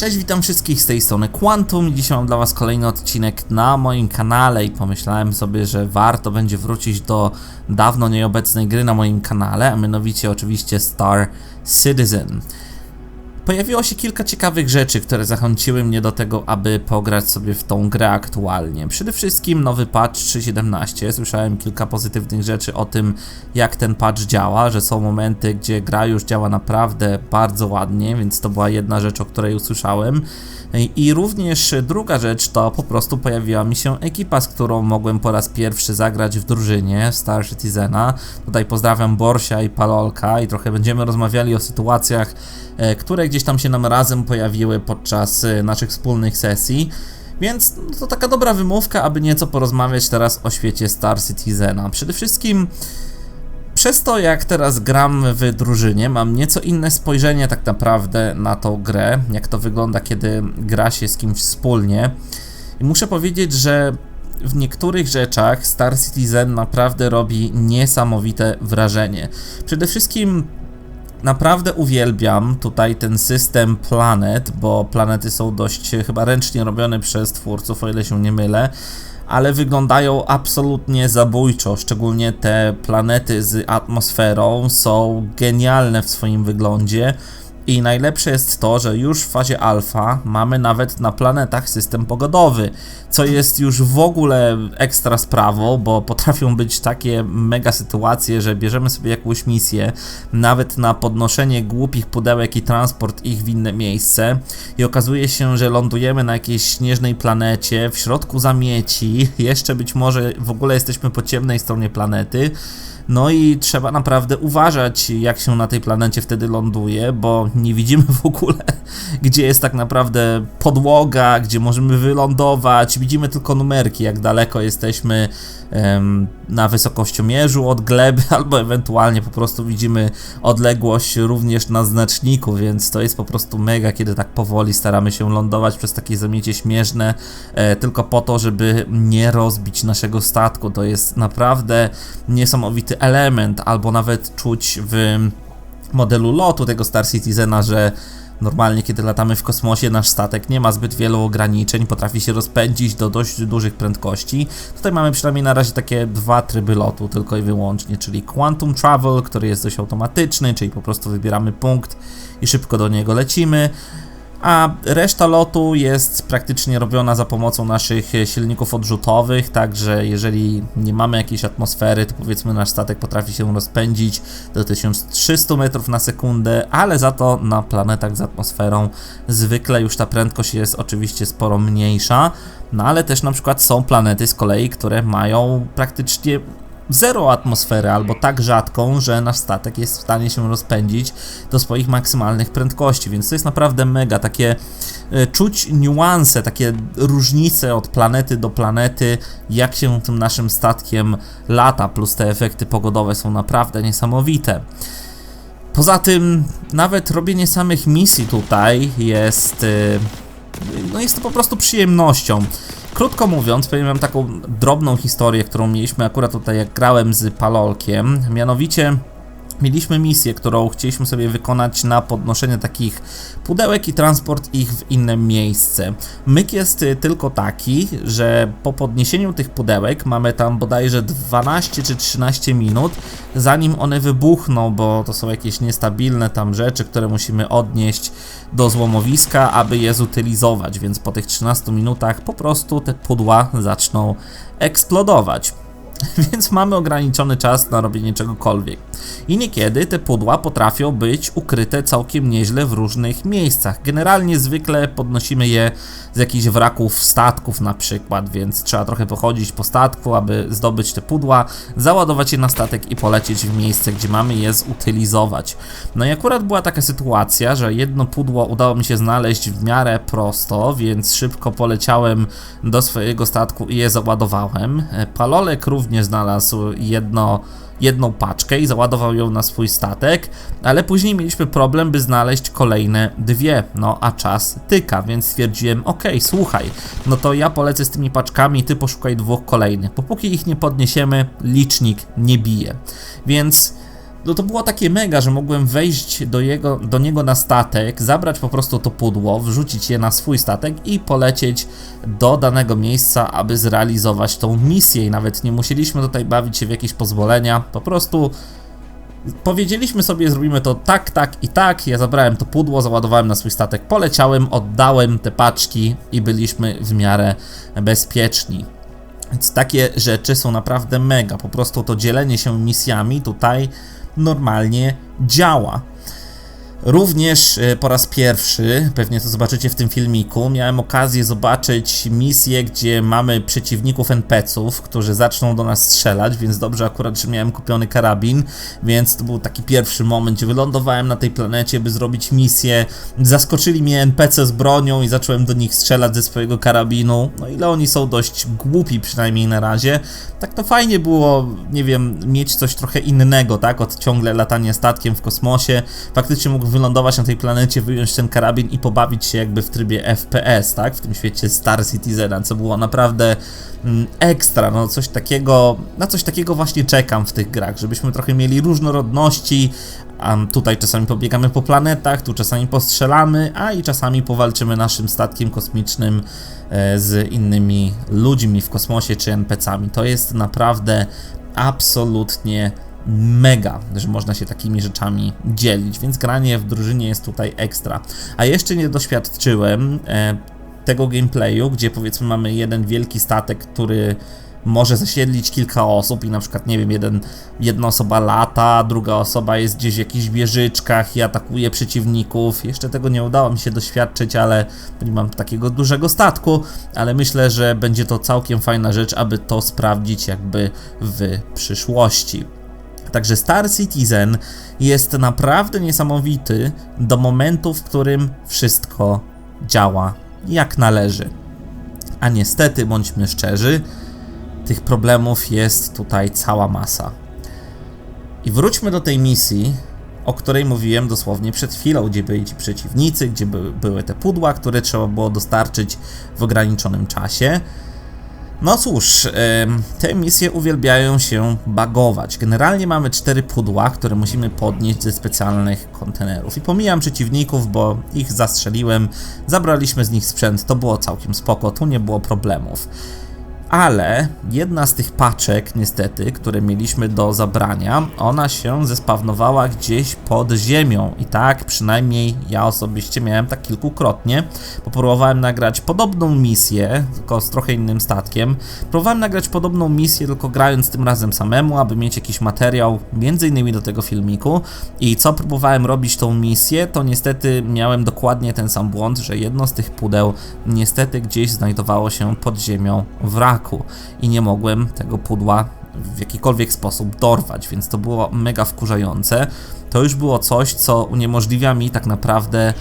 Cześć, witam wszystkich z tej strony Quantum. Dzisiaj mam dla Was kolejny odcinek na moim kanale i pomyślałem sobie, że warto będzie wrócić do dawno nieobecnej gry na moim kanale, a mianowicie oczywiście Star Citizen. Pojawiło się kilka ciekawych rzeczy, które zachęciły mnie do tego, aby pograć sobie w tą grę aktualnie. Przede wszystkim nowy patch 3.17. Słyszałem kilka pozytywnych rzeczy o tym, jak ten patch działa, że są momenty, gdzie gra już działa naprawdę bardzo ładnie, więc to była jedna rzecz, o której usłyszałem. I również druga rzecz to po prostu pojawiła mi się ekipa, z którą mogłem po raz pierwszy zagrać w drużynie Star Citizena. Tutaj pozdrawiam Borsia i Palolka i trochę będziemy rozmawiali o sytuacjach, e, które gdzieś tam się nam razem pojawiły podczas e, naszych wspólnych sesji. Więc no, to taka dobra wymówka, aby nieco porozmawiać teraz o świecie Star Citizena. Przede wszystkim przez to, jak teraz gram w drużynie, mam nieco inne spojrzenie tak naprawdę na tą grę, jak to wygląda, kiedy gra się z kimś wspólnie. I muszę powiedzieć, że w niektórych rzeczach Star Citizen naprawdę robi niesamowite wrażenie. Przede wszystkim naprawdę uwielbiam tutaj ten system planet, bo planety są dość chyba ręcznie robione przez twórców, o ile się nie mylę ale wyglądają absolutnie zabójczo. Szczególnie te planety z atmosferą są genialne w swoim wyglądzie. I najlepsze jest to, że już w fazie alfa mamy nawet na planetach system pogodowy, co jest już w ogóle ekstra sprawą, bo potrafią być takie mega sytuacje, że bierzemy sobie jakąś misję, nawet na podnoszenie głupich pudełek i transport ich w inne miejsce i okazuje się, że lądujemy na jakiejś śnieżnej planecie, w środku zamieci, jeszcze być może w ogóle jesteśmy po ciemnej stronie planety, no i trzeba naprawdę uważać, jak się na tej planecie wtedy ląduje, bo nie widzimy w ogóle, gdzie jest tak naprawdę podłoga, gdzie możemy wylądować. Widzimy tylko numerki, jak daleko jesteśmy na wysokościomierzu od gleby, albo ewentualnie po prostu widzimy odległość również na znaczniku, więc to jest po prostu mega, kiedy tak powoli staramy się lądować przez takie zamiecie śmieżne, e, tylko po to, żeby nie rozbić naszego statku. To jest naprawdę niesamowity element, albo nawet czuć w modelu lotu tego Star Citizena, że Normalnie, kiedy latamy w kosmosie, nasz statek nie ma zbyt wielu ograniczeń, potrafi się rozpędzić do dość dużych prędkości. Tutaj mamy przynajmniej na razie takie dwa tryby lotu, tylko i wyłącznie, czyli Quantum Travel, który jest dość automatyczny, czyli po prostu wybieramy punkt i szybko do niego lecimy a reszta lotu jest praktycznie robiona za pomocą naszych silników odrzutowych, także jeżeli nie mamy jakiejś atmosfery, to powiedzmy nasz statek potrafi się rozpędzić do 1300 metrów na sekundę, ale za to na planetach z atmosferą zwykle już ta prędkość jest oczywiście sporo mniejsza, no ale też na przykład są planety z kolei, które mają praktycznie zero atmosfery albo tak rzadką, że nasz statek jest w stanie się rozpędzić do swoich maksymalnych prędkości, więc to jest naprawdę mega, takie e, czuć niuanse, takie różnice od planety do planety, jak się tym naszym statkiem lata, plus te efekty pogodowe są naprawdę niesamowite. Poza tym, nawet robienie samych misji tutaj jest. E, no jest to po prostu przyjemnością. Krótko mówiąc, powiem wam taką drobną historię, którą mieliśmy akurat tutaj jak grałem z Palolkiem, mianowicie Mieliśmy misję, którą chcieliśmy sobie wykonać na podnoszenie takich pudełek i transport ich w inne miejsce. Myk jest y, tylko taki, że po podniesieniu tych pudełek mamy tam bodajże 12 czy 13 minut, zanim one wybuchną, bo to są jakieś niestabilne tam rzeczy, które musimy odnieść do złomowiska, aby je zutylizować, więc po tych 13 minutach po prostu te pudła zaczną eksplodować. więc mamy ograniczony czas na robienie czegokolwiek. I niekiedy te pudła potrafią być ukryte całkiem nieźle w różnych miejscach. Generalnie zwykle podnosimy je z jakichś wraków statków na przykład, więc trzeba trochę pochodzić po statku, aby zdobyć te pudła, załadować je na statek i polecieć w miejsce, gdzie mamy je zutylizować. No i akurat była taka sytuacja, że jedno pudło udało mi się znaleźć w miarę prosto, więc szybko poleciałem do swojego statku i je załadowałem. Palolek również znalazł jedno jedną paczkę i załadował ją na swój statek, ale później mieliśmy problem, by znaleźć kolejne dwie, no a czas tyka, więc stwierdziłem, ok, słuchaj, no to ja polecę z tymi paczkami, ty poszukaj dwóch kolejnych, bo póki ich nie podniesiemy, licznik nie bije, więc no to było takie mega, że mogłem wejść do, jego, do niego na statek, zabrać po prostu to pudło, wrzucić je na swój statek i polecieć do danego miejsca, aby zrealizować tą misję. I nawet nie musieliśmy tutaj bawić się w jakieś pozwolenia, po prostu powiedzieliśmy sobie, zrobimy to tak, tak i tak. Ja zabrałem to pudło, załadowałem na swój statek, poleciałem, oddałem te paczki i byliśmy w miarę bezpieczni. Więc takie rzeczy są naprawdę mega. Po prostu to dzielenie się misjami tutaj normalnie działa. Również e, po raz pierwszy, pewnie to zobaczycie w tym filmiku, miałem okazję zobaczyć misję, gdzie mamy przeciwników NPC-ów, którzy zaczną do nas strzelać, więc dobrze akurat, że miałem kupiony karabin, więc to był taki pierwszy moment, gdzie wylądowałem na tej planecie, by zrobić misję. Zaskoczyli mnie NPC z bronią i zacząłem do nich strzelać ze swojego karabinu. No ile oni są dość głupi przynajmniej na razie. Tak to fajnie było, nie wiem, mieć coś trochę innego, tak, od ciągle latania statkiem w kosmosie. Faktycznie mógł wylądować na tej planecie, wyjąć ten karabin i pobawić się jakby w trybie FPS, tak? W tym świecie Star Citizena, co było naprawdę mm, ekstra, no coś takiego, na coś takiego właśnie czekam w tych grach, żebyśmy trochę mieli różnorodności, um, tutaj czasami pobiegamy po planetach, tu czasami postrzelamy, a i czasami powalczymy naszym statkiem kosmicznym e, z innymi ludźmi w kosmosie czy NPC-ami. To jest naprawdę absolutnie mega, że można się takimi rzeczami dzielić, więc granie w drużynie jest tutaj ekstra. A jeszcze nie doświadczyłem e, tego gameplayu, gdzie powiedzmy mamy jeden wielki statek, który może zasiedlić kilka osób i na przykład, nie wiem, jeden, jedna osoba lata, druga osoba jest gdzieś w jakichś wieżyczkach i atakuje przeciwników. Jeszcze tego nie udało mi się doświadczyć, ale nie mam takiego dużego statku, ale myślę, że będzie to całkiem fajna rzecz, aby to sprawdzić jakby w przyszłości. Także Star Citizen jest naprawdę niesamowity do momentu, w którym wszystko działa jak należy. A niestety, bądźmy szczerzy, tych problemów jest tutaj cała masa. I wróćmy do tej misji, o której mówiłem dosłownie przed chwilą, gdzie byli ci przeciwnicy, gdzie by, były te pudła, które trzeba było dostarczyć w ograniczonym czasie. No cóż, te misje uwielbiają się bagować. Generalnie mamy cztery pudła, które musimy podnieść ze specjalnych kontenerów. I pomijam przeciwników, bo ich zastrzeliłem, zabraliśmy z nich sprzęt, to było całkiem spoko, tu nie było problemów ale jedna z tych paczek, niestety, które mieliśmy do zabrania, ona się zespawnowała gdzieś pod ziemią. I tak przynajmniej ja osobiście miałem tak kilkukrotnie, bo próbowałem nagrać podobną misję, tylko z trochę innym statkiem. Próbowałem nagrać podobną misję, tylko grając tym razem samemu, aby mieć jakiś materiał, między innymi do tego filmiku. I co próbowałem robić tą misję, to niestety miałem dokładnie ten sam błąd, że jedno z tych pudeł niestety gdzieś znajdowało się pod ziemią wrak i nie mogłem tego pudła w jakikolwiek sposób dorwać, więc to było mega wkurzające. To już było coś, co uniemożliwia mi tak naprawdę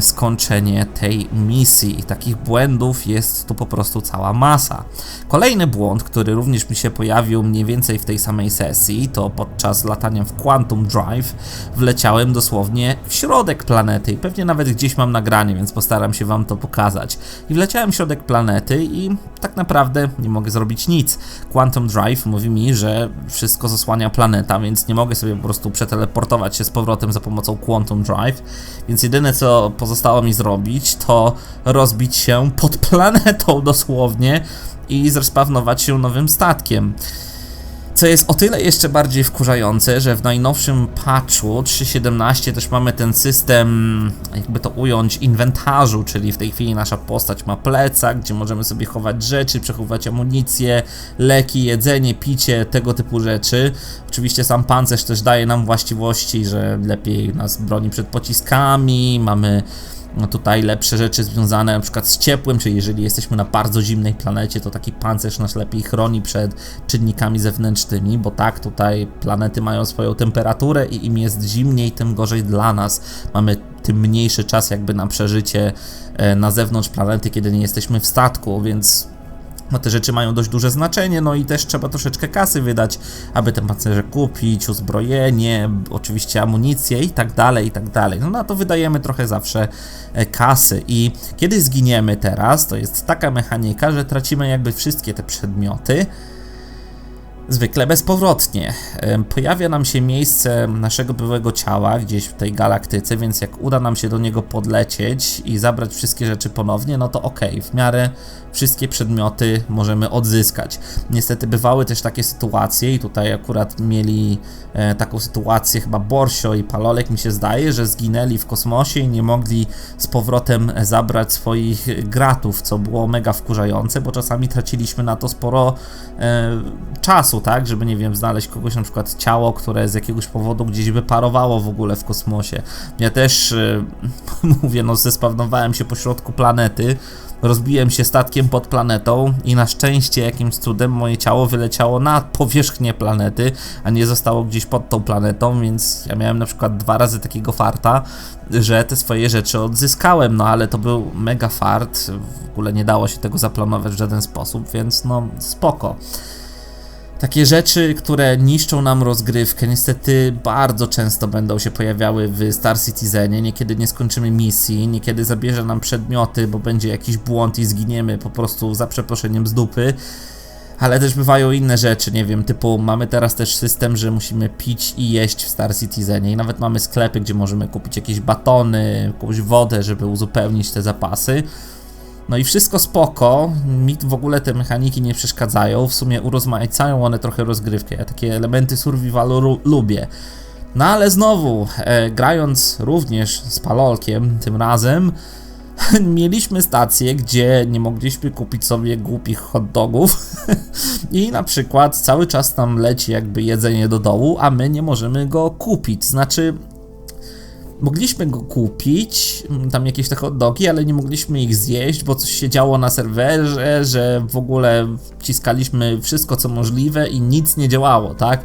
skończenie tej misji i takich błędów jest tu po prostu cała masa. Kolejny błąd, który również mi się pojawił mniej więcej w tej samej sesji, to podczas latania w Quantum Drive wleciałem dosłownie w środek planety i pewnie nawet gdzieś mam nagranie, więc postaram się wam to pokazać. I wleciałem w środek planety i tak naprawdę nie mogę zrobić nic. Quantum Drive mówi mi, że wszystko zasłania planeta, więc nie mogę sobie po prostu przeteleportować się z powrotem za pomocą Quantum Drive, więc jedyne co pozostało mi zrobić, to rozbić się pod planetą dosłownie i zrespawnować się nowym statkiem. Co jest o tyle jeszcze bardziej wkurzające, że w najnowszym patchu 3.17 też mamy ten system, jakby to ująć, inwentarzu, czyli w tej chwili nasza postać ma plecak, gdzie możemy sobie chować rzeczy, przechowywać amunicję, leki, jedzenie, picie, tego typu rzeczy. Oczywiście sam pancerz też daje nam właściwości, że lepiej nas broni przed pociskami, mamy tutaj lepsze rzeczy związane na przykład z ciepłem, czyli jeżeli jesteśmy na bardzo zimnej planecie, to taki pancerz nas lepiej chroni przed czynnikami zewnętrznymi, bo tak, tutaj planety mają swoją temperaturę i im jest zimniej, tym gorzej dla nas. Mamy tym mniejszy czas jakby na przeżycie e, na zewnątrz planety, kiedy nie jesteśmy w statku, więc no te rzeczy mają dość duże znaczenie, no i też trzeba troszeczkę kasy wydać, aby te pancerze kupić, uzbrojenie, oczywiście amunicję i tak dalej, i tak dalej. No na to wydajemy trochę zawsze e, kasy i kiedy zginiemy teraz, to jest taka mechanika, że tracimy jakby wszystkie te przedmioty, zwykle bezpowrotnie. Pojawia nam się miejsce naszego byłego ciała gdzieś w tej galaktyce, więc jak uda nam się do niego podlecieć i zabrać wszystkie rzeczy ponownie, no to okej, w miarę wszystkie przedmioty możemy odzyskać. Niestety bywały też takie sytuacje i tutaj akurat mieli e, taką sytuację chyba Borsio i Palolek mi się zdaje, że zginęli w kosmosie i nie mogli z powrotem zabrać swoich gratów, co było mega wkurzające, bo czasami traciliśmy na to sporo e, czasu, tak, żeby nie wiem, znaleźć kogoś na przykład ciało, które z jakiegoś powodu gdzieś wyparowało w ogóle w kosmosie. Ja też e, mówię, no zespawnowałem się po środku planety, rozbiłem się statkiem pod planetą i na szczęście jakimś cudem moje ciało wyleciało na powierzchnię planety, a nie zostało gdzieś pod tą planetą, więc ja miałem na przykład dwa razy takiego farta, że te swoje rzeczy odzyskałem, no ale to był mega fart, w ogóle nie dało się tego zaplanować w żaden sposób, więc no spoko. Takie rzeczy, które niszczą nam rozgrywkę, niestety bardzo często będą się pojawiały w Star Citizenie. Niekiedy nie skończymy misji, niekiedy zabierze nam przedmioty, bo będzie jakiś błąd i zginiemy po prostu za przeproszeniem z dupy. Ale też bywają inne rzeczy, nie wiem, typu mamy teraz też system, że musimy pić i jeść w Star Citizenie i nawet mamy sklepy, gdzie możemy kupić jakieś batony, jakąś wodę, żeby uzupełnić te zapasy. No i wszystko spoko, mi w ogóle te mechaniki nie przeszkadzają, w sumie urozmaicają one trochę rozgrywkę, ja takie elementy survivalu lubię. No ale znowu, e, grając również z Palolkiem tym razem, mieliśmy stację, gdzie nie mogliśmy kupić sobie głupich hot dogów. I na przykład cały czas nam leci jakby jedzenie do dołu, a my nie możemy go kupić, znaczy mogliśmy go kupić, mm, tam jakieś te hot ale nie mogliśmy ich zjeść, bo coś się działo na serwerze, że w ogóle wciskaliśmy wszystko co możliwe i nic nie działało, tak?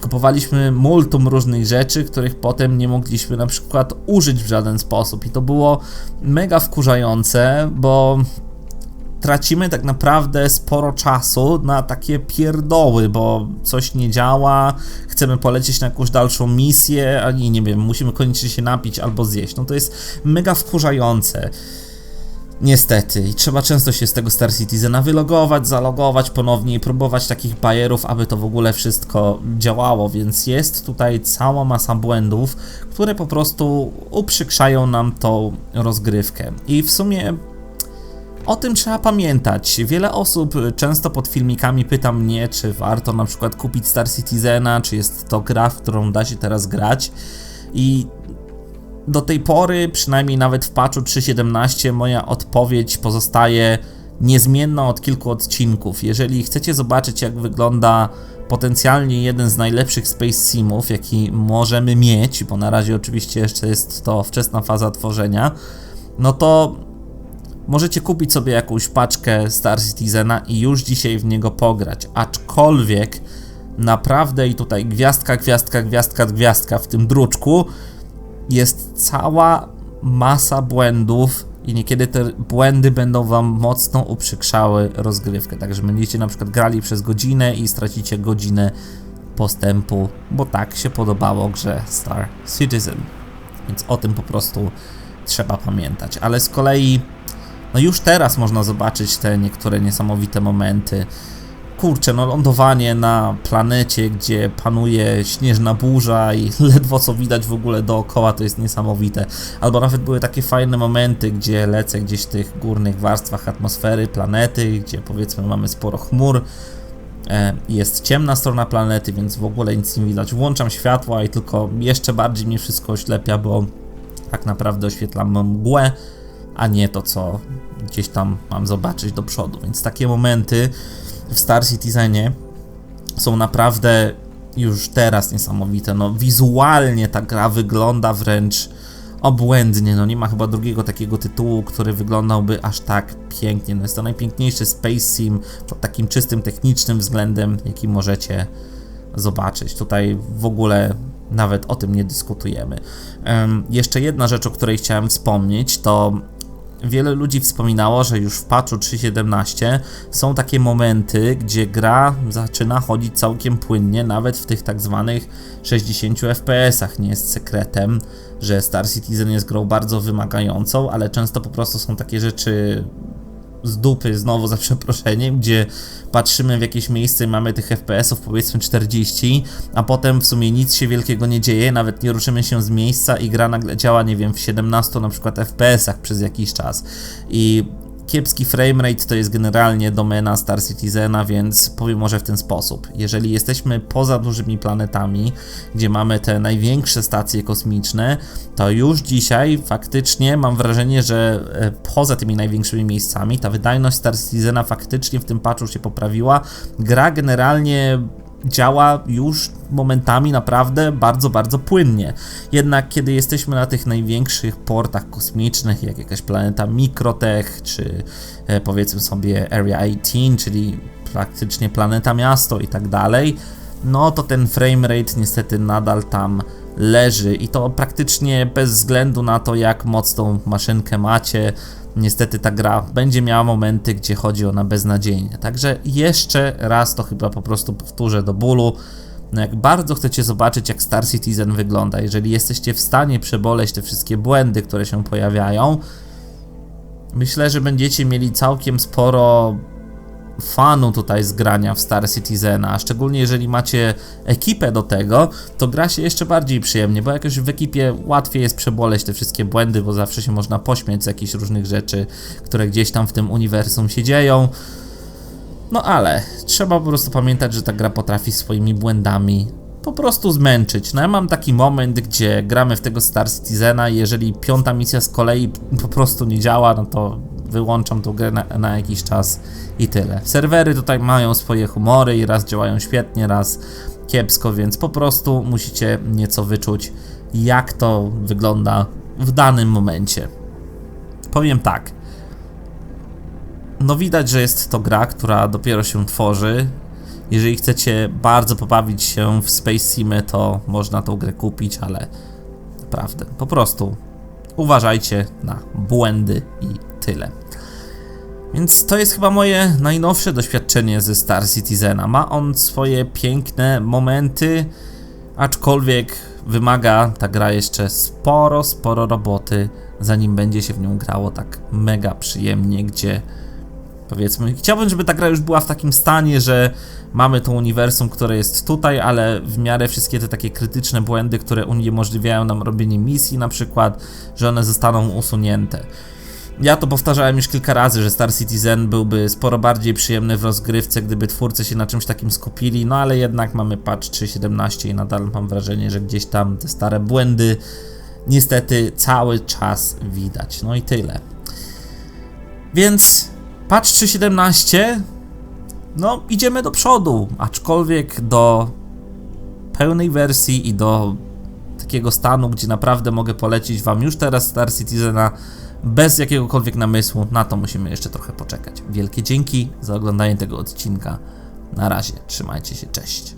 Kupowaliśmy multum różnych rzeczy, których potem nie mogliśmy na przykład użyć w żaden sposób i to było mega wkurzające, bo tracimy tak naprawdę sporo czasu na takie pierdoły, bo coś nie działa, chcemy polecieć na jakąś dalszą misję, a nie, nie wiem, musimy koniecznie się napić albo zjeść. No to jest mega wkurzające. Niestety, i trzeba często się z tego Star Citizena wylogować, zalogować ponownie i próbować takich bajerów, aby to w ogóle wszystko działało, więc jest tutaj cała masa błędów, które po prostu uprzykrzają nam tą rozgrywkę. I w sumie o tym trzeba pamiętać. Wiele osób często pod filmikami pyta mnie, czy warto na przykład kupić Star Citizena, czy jest to gra, w którą da się teraz grać. I do tej pory, przynajmniej nawet w patchu 3.17, moja odpowiedź pozostaje niezmienna od kilku odcinków. Jeżeli chcecie zobaczyć, jak wygląda potencjalnie jeden z najlepszych Space Simów, jaki możemy mieć, bo na razie oczywiście jeszcze jest to wczesna faza tworzenia, no to możecie kupić sobie jakąś paczkę Star Citizena i już dzisiaj w niego pograć. Aczkolwiek naprawdę i tutaj gwiazdka, gwiazdka, gwiazdka, gwiazdka w tym druczku jest cała masa błędów i niekiedy te błędy będą wam mocno uprzykrzały rozgrywkę. Także będziecie na przykład grali przez godzinę i stracicie godzinę postępu, bo tak się podobało grze Star Citizen. Więc o tym po prostu trzeba pamiętać. Ale z kolei no już teraz można zobaczyć te niektóre niesamowite momenty. Kurczę, no lądowanie na planecie, gdzie panuje śnieżna burza i ledwo co widać w ogóle dookoła, to jest niesamowite. Albo nawet były takie fajne momenty, gdzie lecę gdzieś w tych górnych warstwach atmosfery planety, gdzie powiedzmy mamy sporo chmur, e, jest ciemna strona planety, więc w ogóle nic nie widać. Włączam światła i tylko jeszcze bardziej mnie wszystko oślepia, bo tak naprawdę oświetlam mgłę, a nie to, co gdzieś tam mam zobaczyć do przodu. Więc takie momenty w Star Citizenie są naprawdę już teraz niesamowite. No, wizualnie ta gra wygląda wręcz obłędnie. No, nie ma chyba drugiego takiego tytułu, który wyglądałby aż tak pięknie. No, jest to najpiękniejszy Space Sim pod takim czystym technicznym względem, jaki możecie zobaczyć. Tutaj w ogóle nawet o tym nie dyskutujemy. Um, jeszcze jedna rzecz, o której chciałem wspomnieć, to wiele ludzi wspominało, że już w patchu 3.17 są takie momenty, gdzie gra zaczyna chodzić całkiem płynnie, nawet w tych tak zwanych 60 FPS-ach. Nie jest sekretem, że Star Citizen jest grą bardzo wymagającą, ale często po prostu są takie rzeczy z dupy, znowu za przeproszeniem, gdzie patrzymy w jakieś miejsce i mamy tych FPS-ów powiedzmy 40, a potem w sumie nic się wielkiego nie dzieje, nawet nie ruszymy się z miejsca i gra nagle działa, nie wiem, w 17 na przykład FPS-ach przez jakiś czas. I kiepski framerate to jest generalnie domena Star Citizena, więc powiem może w ten sposób. Jeżeli jesteśmy poza dużymi planetami, gdzie mamy te największe stacje kosmiczne, to już dzisiaj faktycznie mam wrażenie, że e, poza tymi największymi miejscami ta wydajność Star Citizena faktycznie w tym patchu się poprawiła. Gra generalnie działa już momentami naprawdę bardzo, bardzo płynnie. Jednak kiedy jesteśmy na tych największych portach kosmicznych, jak jakaś planeta Mikrotech, czy e, powiedzmy sobie Area 18, czyli praktycznie planeta miasto i tak dalej, no to ten framerate niestety nadal tam leży i to praktycznie bez względu na to, jak mocną maszynkę macie. Niestety ta gra będzie miała momenty, gdzie chodzi ona beznadziejnie. Także jeszcze raz to chyba po prostu powtórzę do bólu. No jak bardzo chcecie zobaczyć, jak Star Citizen wygląda, jeżeli jesteście w stanie przeboleć te wszystkie błędy, które się pojawiają, myślę, że będziecie mieli całkiem sporo fanu tutaj z grania w Star Citizena, a szczególnie jeżeli macie ekipę do tego, to gra się jeszcze bardziej przyjemnie, bo jakoś w ekipie łatwiej jest przeboleć te wszystkie błędy, bo zawsze się można pośmiać z jakichś różnych rzeczy, które gdzieś tam w tym uniwersum się dzieją. No ale trzeba po prostu pamiętać, że ta gra potrafi swoimi błędami po prostu zmęczyć. No ja mam taki moment, gdzie gramy w tego Star Citizena i jeżeli piąta misja z kolei po prostu nie działa, no to wyłączam tą grę na, na jakiś czas i tyle. Serwery tutaj mają swoje humory i raz działają świetnie, raz kiepsko, więc po prostu musicie nieco wyczuć, jak to wygląda w danym momencie. Powiem tak. No widać, że jest to gra, która dopiero się tworzy. Jeżeli chcecie bardzo pobawić się w Space Simy, to można tą grę kupić, ale naprawdę, po prostu uważajcie na błędy i tyle. Więc to jest chyba moje najnowsze doświadczenie ze Star Citizena. Ma on swoje piękne momenty, aczkolwiek wymaga ta gra jeszcze sporo, sporo roboty, zanim będzie się w nią grało tak mega przyjemnie, gdzie powiedzmy, chciałbym, żeby ta gra już była w takim stanie, że mamy to uniwersum, które jest tutaj, ale w miarę wszystkie te takie krytyczne błędy, które uniemożliwiają nam robienie misji na przykład, że one zostaną usunięte. Ja to powtarzałem już kilka razy, że Star Citizen byłby sporo bardziej przyjemny w rozgrywce, gdyby twórcy się na czymś takim skupili, no ale jednak mamy patch 3.17 i nadal mam wrażenie, że gdzieś tam te stare błędy niestety cały czas widać. No i tyle. Więc patch 3.17 no idziemy do przodu, aczkolwiek do pełnej wersji i do takiego stanu, gdzie naprawdę mogę polecić wam już teraz Star Citizena bez jakiegokolwiek namysłu. Na to musimy jeszcze trochę poczekać. Wielkie dzięki za oglądanie tego odcinka. Na razie, trzymajcie się, cześć.